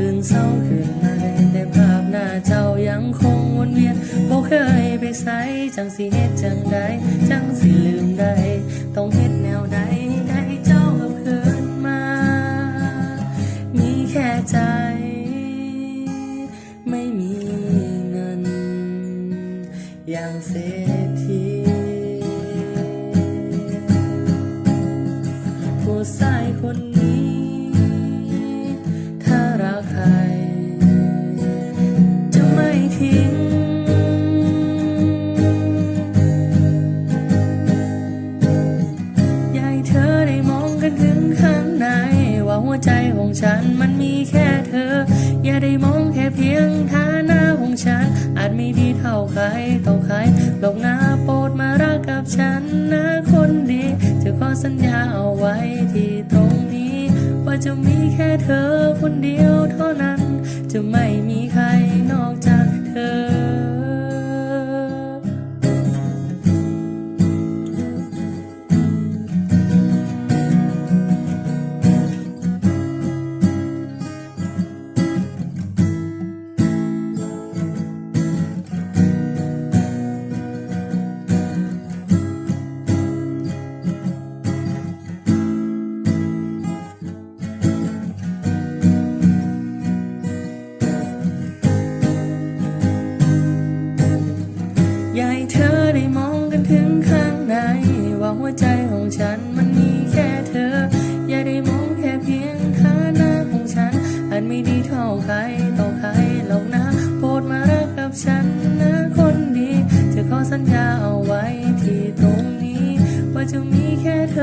ตื่นเศร้าขึ้นมาแต่ภาพหน้าเจ้ายังคงวนเวียนบ่เคยไปใสจังสิเฮ็ดจังใดจังสิลืมได้ ต้องเฮ็ดแนวใดไดเจ้ากับคืนมา มีแค่ใจ ไม่มีเงิน อย่างเศรษฐีผู้สา ฉันมันมีแค่เธอ อย่าได้มองแค่เพียงฐานะของฉัน อาจไม่ดีเท่าใครต่อใครลงหน้าโปรดมารักกับฉันนะคนดีจะขอสัญญาเอาไว้ที่ตรงนี้ ว่าจะมีแค่เธอคนเดียวเท่านั้นจะไม่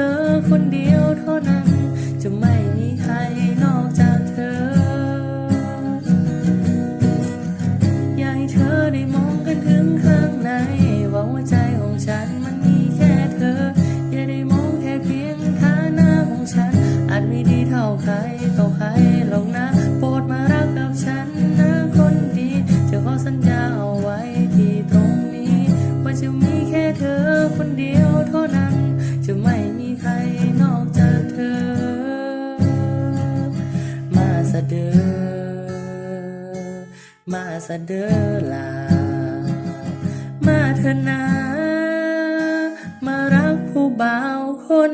อคนเดียวเท่านั้น จะไม่มีใครนอกจากเธอ อยากให้เธอได้มองกันถึงข้างในว่าหัวใจของฉันมันมีแค่เธอ อย่าได้มองแค่เพียงฐานะของฉัน อาจไม่ดีเท่าใครต่อใครหรอกนะ โปรดมารักกับฉันนะคนดีจะขอสัญญาเอาไว้ที่ตรงนี้ ว่าจะมีแค่เธอคนเดียวเท่านั้น จะไม่มี ใครนอกจากเธอ มาสะเดอมาสะเดอลา มาเถอะนามารักผู้บ่าวคน